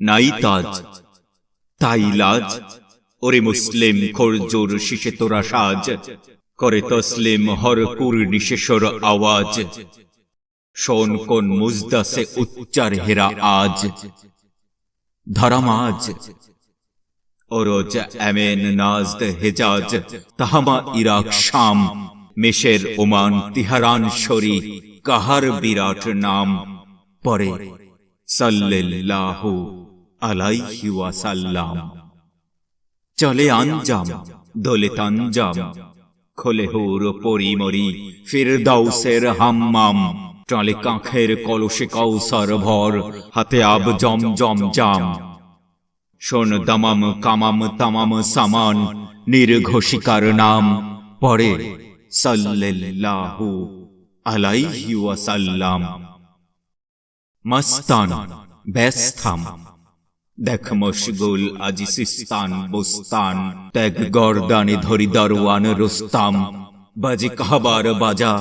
নাই তাজ। তাই লাজ। ওরে মুসলিম খোরজোর শিশে তোরা সাজ। করে তসলিম হর কুর নিশেষর আওয়াজ। শোন কোন মুজদাসে উচ্চার হেরা আজ। ধরামাজ ওরোজ এমেন নাজদ হেজাজ। তাহামা ইরাক শাম। মেশের ওমান তিহারান শরী কাহার বিরাট নাম। পরে ওয়াসাল্লাম। চলে আঞ্জাম, দোলে তাঞ্জাম, খোলে হুর পরিমরি, ফিরদাউসের হাম্মাম চলে কাঁখের কলসে কৌসর ভর, হাতে আব জম জম জাম। শোন দামাম, কামাম, তামাম, সামান, নির্ঘোষিকার নাম পরে সাল্লাল্লাহু আলাইহি ওয়াসাল্লাম। মস্তান ব্যস্থাম দেখ মশগুল আজি সিস্তান বুস্তান ত্যাগ গর্দানে ধরি দরওয়ান রুস্তাম বাজে কাহাবার বাজা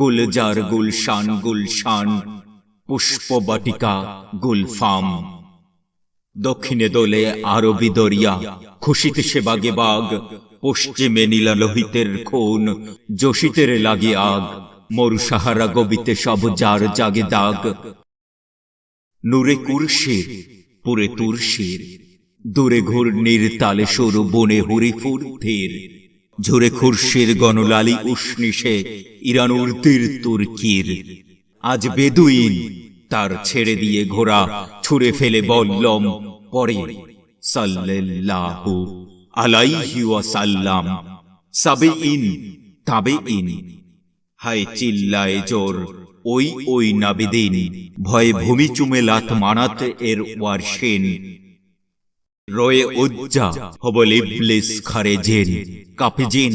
গুলজার গুলশান গুলশান পুষ্প বাটিকা গুলফাম দক্ষিণে দোলে আরবি দরিয়া খুশিতে সে বাগে বাগ পশ্চিমে নীলা লোহিতের খুন যোশিতের লাগে আগ মরু সাহারা গবিতে সব যার জাগে দাগ নূরে কুরশির, পুরে তুরশির। দূরে ঘূর্ণির তালে সরু বনে হরি ফুর্তির ঝুরে খুরশির গণলালি উষ্ণিসে ইরানুর তীর তুর্কির। আজ বেদুইন তার ছেড়ে দিয়ে ঘোড়া, ছুঁড়ে ফেলে বললম পরে। সাল্লাল্লাহু আলাইহি ওয়াসাল্লাম। সাবে ইন তাবে ইন হায় চিল্লায় জোর। ওই ওই নাবিদিন। ভয়ে ভূমি চুমে লাত মানাত এর ওয়ারশেন রয়ে উজ্জা হবল ইবলিস খারে জেন। কাপে জেন।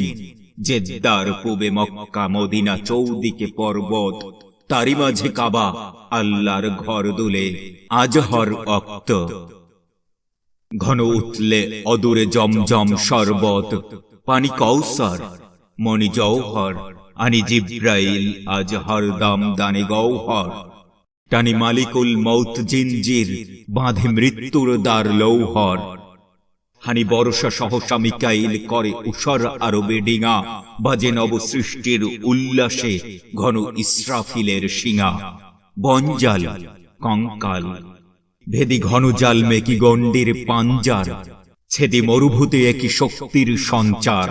জেদ্দার পূবে মক্কা মদিনা চৌদিকে পর্বত। তারি মাঝে কাবা আল্লাহর ঘর দুলে। আজহর অক্ত। ঘন উঠলে অদূরে জমজম শরবত। পানি কৌসর মণি জৌহর আনি জিব্রাইল, আজ হরদম দানে গৌহর টানি মালিকুল মৌত জিনজির, বাঁধে মৃত্যুর দ্বার লৌহর। হানি বর্ষা সহসা মিকাইল করে উষর আরবে ডিঙা, বাজে নব সৃষ্টির উল্লাসে ঘন ইসরাফিলের শিঙা। বঞ্জাল কঙ্কাল, ভেদি ঘন জাল মেকি গণ্ডির পাঞ্জার, ছেদি মরুভূতে একই শক্তির সঞ্চার।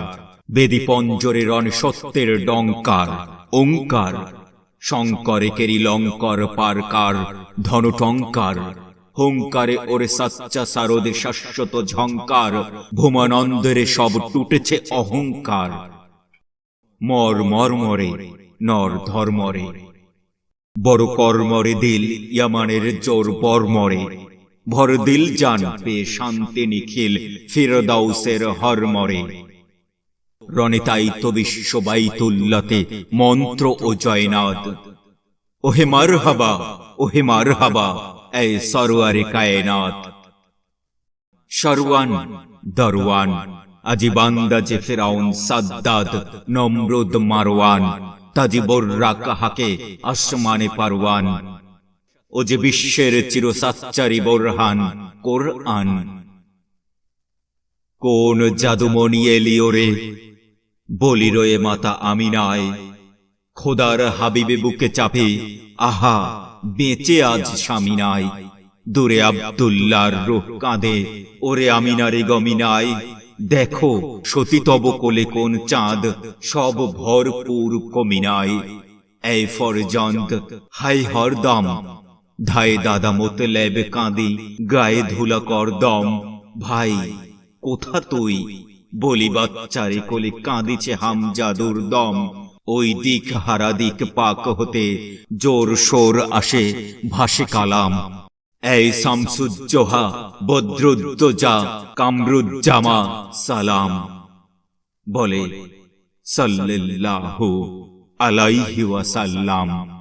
বেদি পঞ্জরে রণ সত্যের ডঙ্কার ওঙ্কার শঙ্করে কেরি লঙ্কর পারকার, ধনটঙ্কার, হুঙ্কারে ওরে সাচ্চা সারদে শাশ্বত ঝঙ্কার, ভূমানন্দরে সব টুটেছে অহংকার। মর মর্মরে, নর ধর্মরে, বড় কর্মরে দিল ইয়ামানের জোর বর্মরে, ভর দিল জান পেয়ে শান্তি নিখিল ফিরদাউসের হরমরে। রণিতাইত বিশ্ববাইতুল্লাতে মন্ত্র ও জয়নাদ। ওহে মার হাবা ওহে মার হাবা এই সরোয়ারে সরওয়ান, দরওয়ান যে ফেরাউন, সাদ্দাদ মারওয়ান, তাজি বর্রা কাহাকে, আসমানে পারওয়ান। ও যে বিশ্বের চিরসাচ্চারি বোরহান, কোরআন। কোন জাদুমণি এলিওরে বলি রয়ে মাতা আমিনায়। খোদার হাবিবে বুকে চাপে, আহা, বেঁচে আজ স্বামী নাই। দূরে আব্দুল্লার রূহ কাঁদে, ওরে আমিনারে গমিনায়। দেখো সতী তব কোলে কোন চাঁদ, সব ভরপুর কমিনায়। এই ফরজন্দ হাই হরদম, ধায় দাদা মতে লেবে কাঁদি, গায়ে ধুলা কর দম। ভাই, কোথা তুই? বলি, বাচ্চারে কোলে কাঁদিছে হাম জাদুর দম। ওই দিক হারা দিক পাক হতে জোর সোর আসে ভাসে কালাম। এই শামসুজ্জোহা, বদ্রুদ্দোজা, কামরুজ্জামা, সালাম। বলে, সাল্লাল্লাহু আলাইহি ওয়াসাল্লাম।